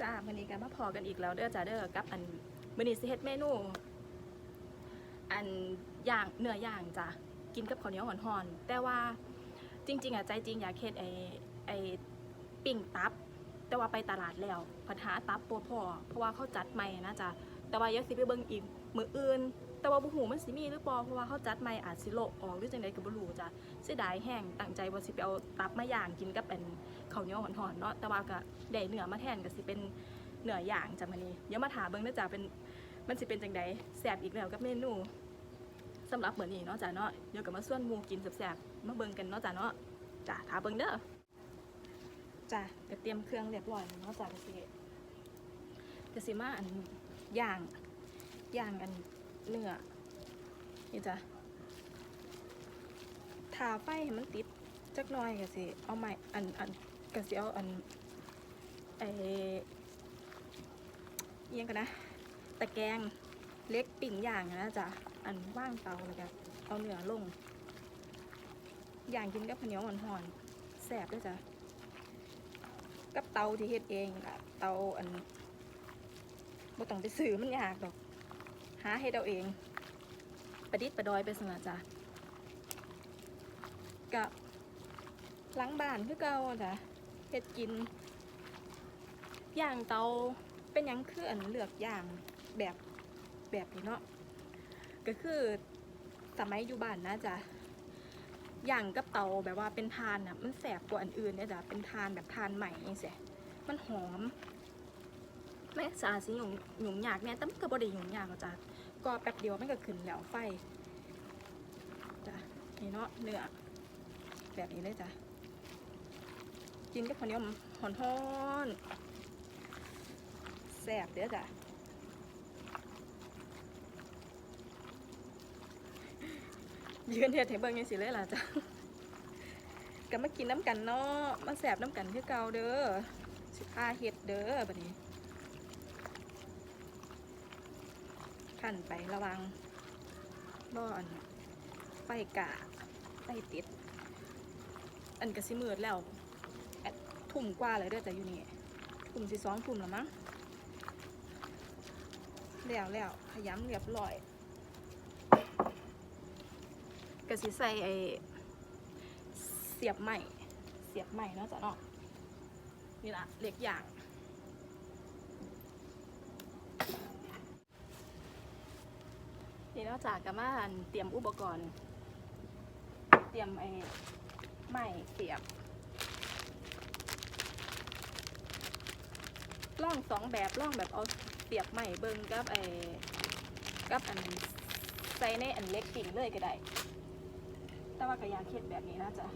จ้าวันนี้กันมาพอกันอีกแล้วเด้อจ้าเด้อกับอันมื้อนี้สิเฮ็ดเมนู อันย่างเนื้อย่างจ้ากินกับข้าวเหนียวห่อนๆแต่ว่าจริง ๆอะใจจริงอยากเฮ็ดไอ้ไอ้ปิ่งตับ แต่ว่าไปตลาดแล้วปัญหาตับปวดพอเพราะว่าเขาจัดใหม่นะจ้าแต่ว่าอยากสิไปเบิ่งอีกมื้ออื่น แต่ว่าบ่ฮู้มันสิมีหรือบ่เพราะว่าเขาจัดใหม่อาจสิโลออกหรือจังไดก็บ่รู้จ้ะเสียดายแห้งตั้งใจว่าสิไปเอาตับมาย่างกินกับเป็นข้าวเหนียวห่อนๆเนาะแต่ว่าก็ได้เนื้อมาแทนก็สิเป็นเนื้อย่างจ้ะมื้อนี้เดี๋ยวมาถามเบิ่งเด้อจ้ะเป็นมันสิเป็นจังไดแซ่บอีกแล้วกับเมนูสำหรับมื้อนี้เนาะจ้ะเนาะเดี๋ยวก็มาส่วนหมู่กินแซ่บๆมาเบิ่งกันเนาะจ้ะเนาะจ้ะถามเบิ่งเด้อจ้ะก็เตรียมเครื่องเรียบร้อยแล้วเนาะจ้ะก็สิก็สิมาอันย่างย่างอัน เนื้อนี่จ้ะทาไฟให้มันติดจักหน่อยก็สิเอาใหม่อันอันก็สิเอาอันไอเอียงกันนะตะแกรงเล็กปิ่งย่างนะจ๊ะอันว่างเตาเลยจ้ะเอาเนื้อลงอย่างกินกับข้าวเหนียวห่อนๆแซ่บด้วยจ้ะกับเตาที่เฮ็ดเองล่ะเตาอันบ่ต้องไปซื้อมันยากดอก หาเฮ็ดเอาเอง ประดิษฐ์ประดอยไปสนะจ้ะกะหล้างบ้านคือเก่าจ้ะเฮ็ดกินย่างเตาเป็นยังคืออันเลือกย่างแบบแบบนี้เนาะก็คือสมัยอยู่บ้านนะจ้ะย่างกับเตาแบบว่าเป็นทานอะมันแสบกว่าอันอื่นเนี่ยจ้ะเป็นทานแบบทานใหม่ยังเสียมันหอมแม่สาสิหยุ่งหยุ่งยากเนี่ยแต่มันก็บ่ได้หยุ่งยากจ้ะ ก็แป๊บเดียวมันก็ขึ้นแล้วไฟจ้ะนี่เนาะเนื้อแบบนี้เลยจ้ะกินกับข้าวเหนียวหอนฮ้อนแซ่บเด้อจ้ะยืนเฮ็ดให้เบิ่งยังสิเลยล่ะจ้ะก็มากินน้ำกันเนาะมาแซ่บน้ำกันคือเก่าเด้อสิพาเฮ็ดเด้อบัดนี้ ขั้นไประวังบ่อนไฟกะไฟติด อันกระสิมืดแล้วทุ่มกว่าเลยเด้อแต่อยู่นี่ทุ่มสิสองทุ่มแล้วมั้งแล้วแล้วขยำเรียบร้อยกระสิใส่ไอเสียบใหม่เสียบใหม่เนาะจ้ะเนาะนี่ละเล็กอย่าง นี่นอกจากกับมานเตรียมอุปกรณ์ เตรียมไอ้ไม้เสียบล่องสองแบบล่องแบบเอาเสียบไม้เบิงกับไอ้กับอันใส่ในอันเล็กกิ่งเลยก็ได้ แต่ว่ากระยาเข็ดแบบนี้นะจ๊ะ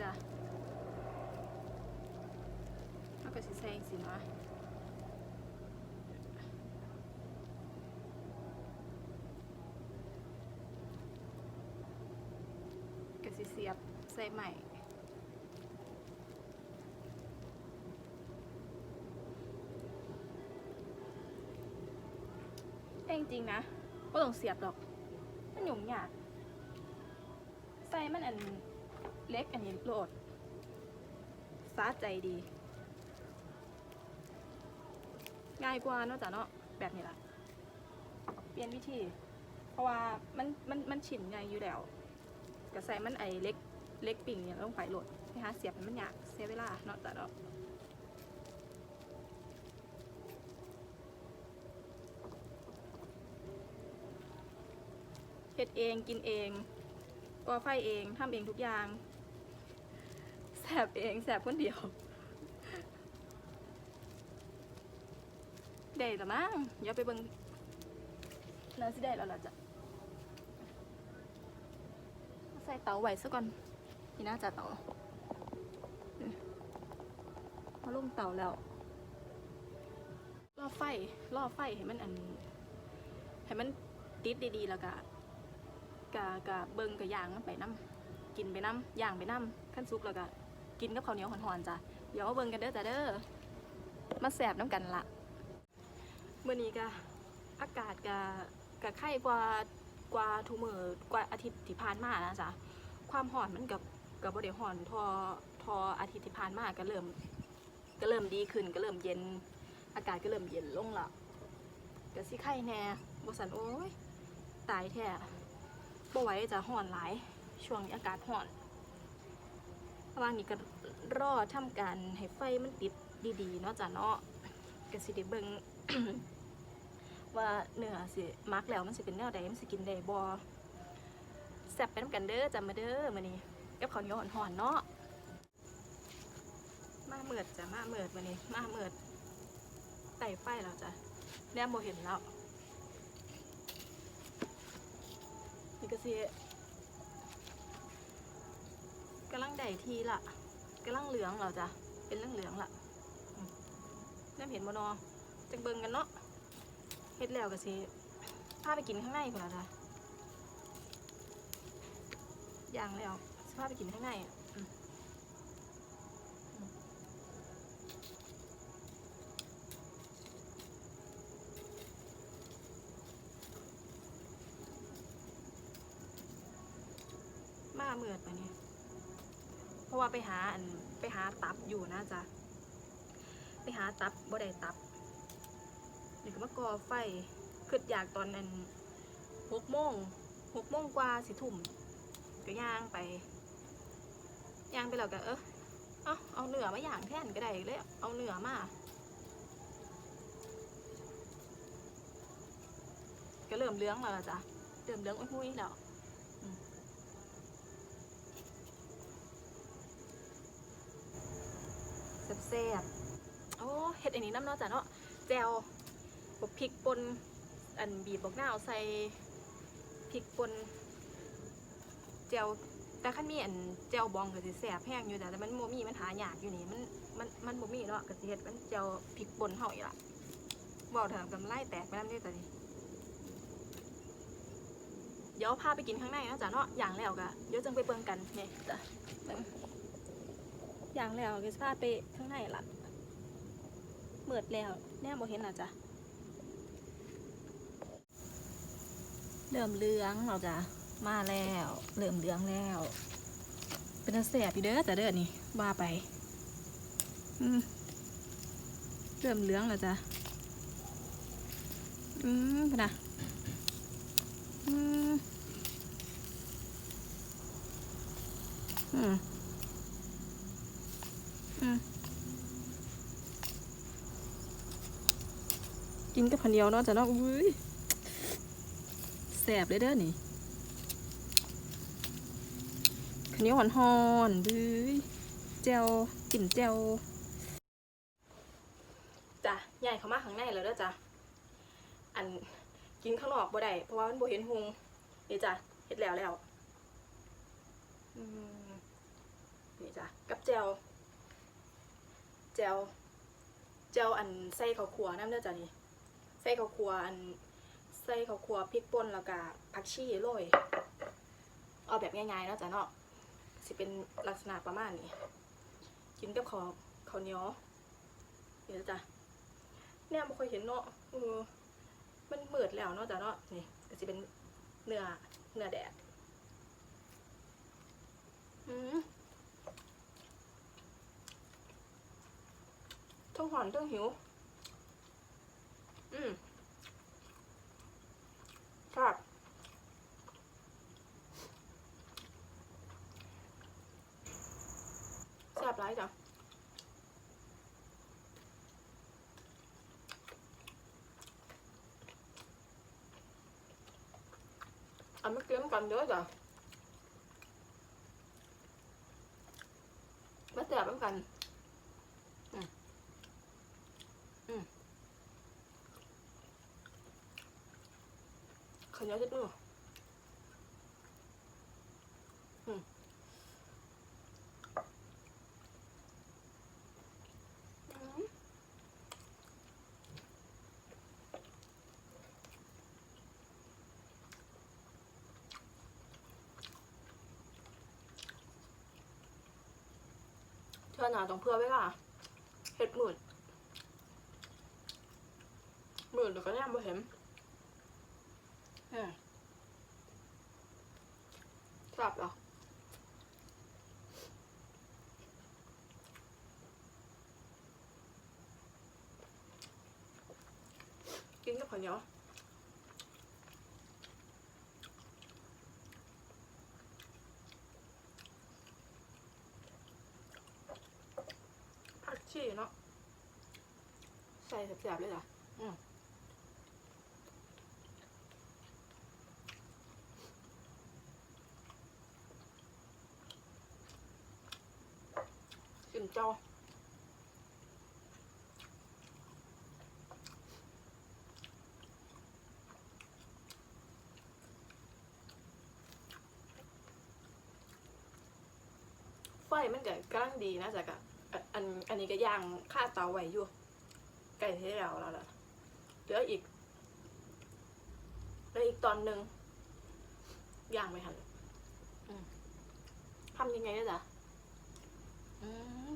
จ้ะแล้วก็สิใส่สิเนาะก็สิเสียบใส่ใหม่แต่จริงๆนะก็ต้องเสียบหรอก มันหยุ่งยากใส่มันอัน เล็กอันนี้โหลดสาใจดี ง่ายกว่าเนอกจากเนาะแบบนี้ละเปลี่ยนวิธี เพราะว่ามันมันมันฉินไงอยู่แล้วก็ใส่มันไอเล็กเล็กปิ่งเนี่ยลงไปโหลดนะคะเสียบมันยากเสียเวลาเนาะแต่เนาะเฮ็ดเองกินเองก่อไฟเองทำเองทุกอย่าง แสบเองแสบคนเดียว ได้และมั้งเดี๋ยวไปเบิ่งน่าสิได้แล้วล่ะจ้ะใส่เตาไว้ซะก่อนนี่น่าจะเตานี่มาลงเตาแล้วรอไฟรอไฟให้มันอันให้มันติดดีๆแล้วก็กะกะเบิ่งกะย่างมันไปน้ำกินไปน้ำย่างไปน้ำขั้นซุกแล้วก็ กินกับข้าวเหนียวหอนๆจ้ะเดี๋ยวมาเบิ่งกันเด้อจ้ะเด้อมาแสบน้ำกันละเมื่อนี้ก็อากาศก็ก็ไข้กว่ากว่าทุกมือกว่าอาทิตย์ที่ผ่านมานะจ๊ะความร้อนมันกับกับบ่ได้ร้อนทอทออาทิตย์ที่ผ่านมาก็เริ่ม ก็เริ่มดีขึ้นก็เริ่มเย็น อากาศก็เริ่มเย็นลงละก็สิไข้แน่บ่สันโอ้ยตายแท้บ่ไหวจะร้อนหลายช่วงนี้อากาศร้อน ระว่างนี้ก็รอทำการให้ไฟมันติดดีๆเนาะจ้ะเนาะก็สิได้เบิ่งว่าเนื้อสิมักแล้วมันสิเป็นแนวใดมันสิกินได้บ่แซ่บไปน้ำกันเด้อจำมาเด้อมื้อนี้กับข้าวเหนียวห่อนๆเนาะมาเมิดจ้ะมาเมิดมื้อนี้มาเมิดไต่ไฟแล้วจ้ะแนมบ่เห็นแล้วนี่ก็สิกำลัง ได้ทีละกำลังเหลืองแล้วจ้ะเป็นเรื่องเหลืองละอืมแนมเห็นบนอจังเบิงกันเนาะเฮ็ดแล้วก็สิพาไปกินข้างในพุ่นล่ะจ้ะย่างแล้วสิพาไปกินข้างในมาเมือดมาเนี่ย ราะว่าไปหาอันไปหาตับอยู่นะจ๊ะไปหาตับบ่ได้ตับนี่ก็มาก่อไฟขึ้นอยากตอนนั้นหกโมงหกโมงกว่าสิทุ่มก็ย่างไปย่างไปแล้วก็เออเอาเอาเนื้อมาอย่างแทนก็ได้เลยเอาเนื้อมาก็เริ่มเลื้องแล้วจ้ะเริ่มเลื้องอุ้ยๆแล้วอืม แซ่บๆโอ้เฮ็ดอันนี้น้ำเนาะจ้ะเนาะแจวบกพริกป่นอันบีบบอกหน้าวใส่พริกป่นเจียวแต่ขั้นมีอันเจียวบองก็สิแสบแห้งอยู่แต่แต่มันโมมีมันหายากอยู่นี่มันมันมันโมมีเนาะก็สิเฮ็ดมันเจียวพริกป่นเฮาอีกล่ะบอกถามกำไล่แตกไปน้ำได้แต่นี่เดี๋ยวพาไปกินข้างในเนาะจ้ะเนาะอย่างแล้วก็เดี๋ยวจังไปเบิ่งกันนี่จ้ะเบิ่ง อย่างแล้วก็สิพาไปข้างในล่ะเมิดแล้วแน่บ่เห็นน่ะจ้ะเริ่มเหลืองเราจะมาแล้วเริ่มเหลืองแล้ว เป็นแสบอยู่เด้อแต่เด้อนี่ว่าไปอืมเริ่มเหลืองแล้วจ้ะอืมพนะอืมอืม กินกับข้าวเหนียวเนาะจ้ะเนาะอุ้ยแสบเลยเด้อนี่ข้าวเหนียวหอนๆบื้อเจลกลิ่นเจลจ้ะใหญ่เขามาข้างในแล้วเด้อจ้ะอันกินข้างนอกบ่ได้เพราะว่ามันบ่เห็นหุงนี่จ้ะเฮ็ดแล้วแล้วนี่จ้ะกับเจลเจลเจลอันใส่ข้าวคั่วน้ำเด้อจ้ะนี่ ส่ข้าวคั่วอันใส่ข้าวคั่วพริกป่นแล้วก็ผักชีโรยเอาแบบง่ายๆเนาะจ้ะเนาะสิเป็นลักษณะประมาณนี้ กินกับข้าวข้าวเหนียวเดี๋ยวจ้ะเนี่ยไม่ค่อยเห็นเนาะเออมันมืดแล้วเนาะจ้ะเนาะนี่ก็สิเป็นเนื้อเนื้อแดดอืมทั้งหอนทั้งหิว อืมครับแซ่บไรจ้ะเอันไม่เกี่ยมกันเด้อจ้ะไม่แซ่บเหมือนกัน อืมอืม ข้าวเหนียวจะดูอืมอืมเธอหนาต้องเพื่อไว้ค่ะเห็ดหมื่นหมือเดี๋ยวก็แนมบ่เห็น เออสับเหรอกินกับข้าวเหนียวผักชีเนาะใส่แสบๆเลยจ้ะอืม เจ้าไฟมันก็กำลังดีนะจ๊ะกะอันอันนี้ก็ย่างค่าเตาไว้อยู่ไก่ที่แล้วแล้วล่ะเหลืออีกเหลืออีกตอนหนึ่งย่างไม่ทันทำยังไงเนี่ยจ๊ะอืม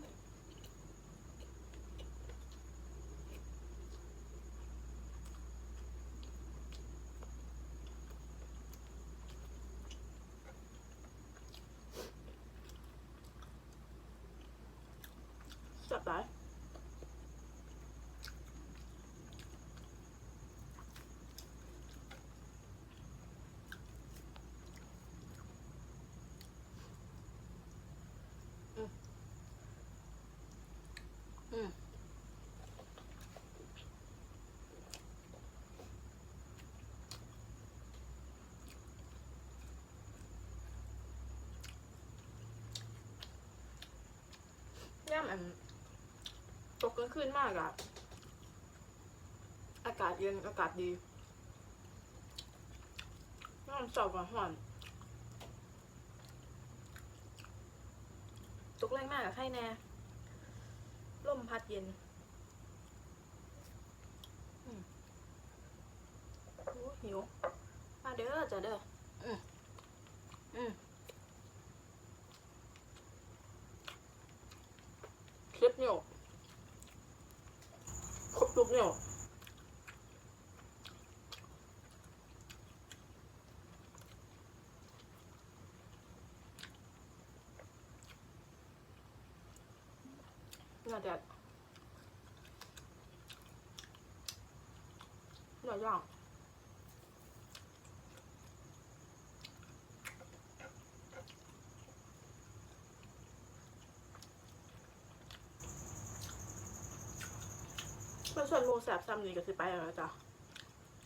จับได้อืมอืม ย่ามอันตกกลางคืนมากอะอากาศเย็นอากาศดีน้ำสากับห่อนตกแรงมากอะใครแน่ลมพัดเย็นหิว มาเด้อจ้ะเด้อมคลิปเนี่ย ครบทุก เนี่ยน่าจะน่าย่างเพื่อนส่วนหมูแสบซ้ำนี่ก็คือไปแล้วจ้ะ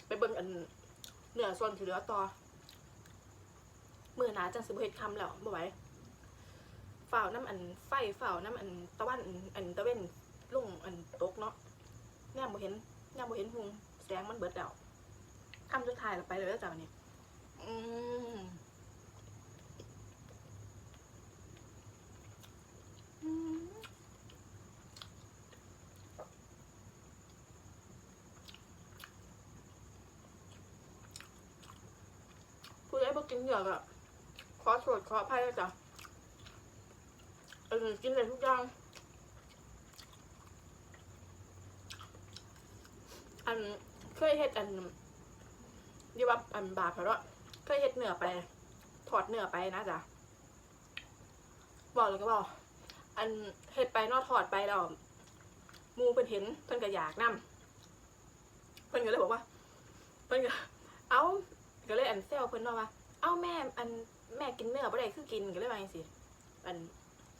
ไปเบิ่งอันเนื้อส่วนที่เหลือต่อมือหนาจังสิบเฮ็ดคำแล้วบ่ไหวฝ่าวน้ำอันไฟฝ่าวน้ำอันตะวันอันตะเว้นลุ่งอันตกเนาะแนมบ่เห็นแนมบ่เห็นหุงแสงมันเบิดแล้วคำสุดท้ายแล้วไปเลยแล้วจ้ะวันนี้อืมอืมผู้ใดบ่ กินเหยือกอะขอโทษขออภัยแล้วจ้ะเออกินได้ทุกอย่าง อันเคยเฮ็ดอันดีว่าอันบาปเพราะว่าเคยเฮ็ดเนื้อไป ถอดเนื้อไปนะจ๊ะบอกเลยก็บอก อันเฮ็ดไปนอถอดไปแล้วมูเพิ่นเห็นเพิ่นก็อยากนํเพิ่นก็เลยบอกว่า เพิ่นก็ เอาก็เลยอันเซลเพิ่นเนาะว่า เอ้าแม่อันแม่กินเนื้อบ่ได้คือกินก็เลยว่าจังซี่อัน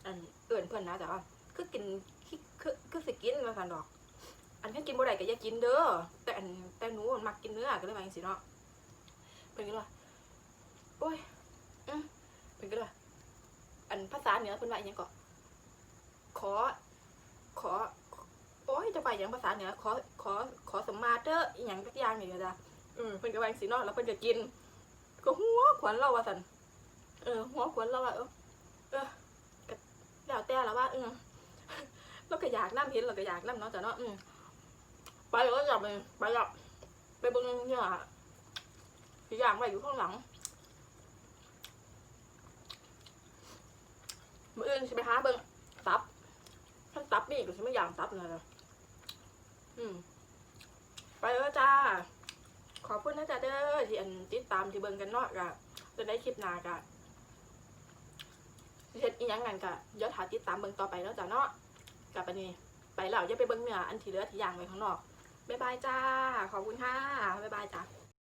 อันเอื่นเพิ่นนะแต่ว่าคือกินคือคือคือสิกินว่าซั่นดอก อันที่กินบ่ได้ก็อย่ากินเด้อแต่อันแต่หนูมันมักกินเนื้อก็เลยว่าจังซี่เนาะเพิ่นก็เลยว่าโอ้ยอืมเพิ่นก็เลยว่าอันภาษาเหนือเพิ่นว่าอีหยังก็ขอ ขอ โอ้ยจะไปหยังภาษาเหนือขอขอขอสมมาเด้ออีหยังสักอย่างนี่ก็จ้ะอืมเพิ่นก็ว่าจังซี่เนาะแล้วเพิ่นจะกิน ก็หัวขวัญเราว่าซั่นเออ หัวขวัญเราว่าเออเออก็แล้วแต่ละว่าเออเราก็อยากน้ำเห็นเราก็อยากน้ำเนาะจ้ะเนาะอืมไปก็จะไปไปหลับไปบนเนี่ยอีกอย่างไว้อยู่ข้างหลังมืออื่นใช่ไหมคะเบิ้งตับท่านตับนี่ก็ใช่ไหมอย่างตับนะจ๊ะอืมไปแล้วจ้า นะจ๊ะเด้อที่อันติดตามที่เบิ่งกันเนาะกะจะได้คลิปหน้ากะเฮ็ดอีหยังงั้นก็เดี๋ยวถาติดตามเบิ่งต่อไปเนาะจ้ะเนาะกับอันนี้ไปแล้วอย่าไปเบิ่งเนื้ออันที่เหลือที่ย่างไว้ข้างนอกบ๊ายบายจ้า ขอบคุณค่ะบ๊ายบายจ้า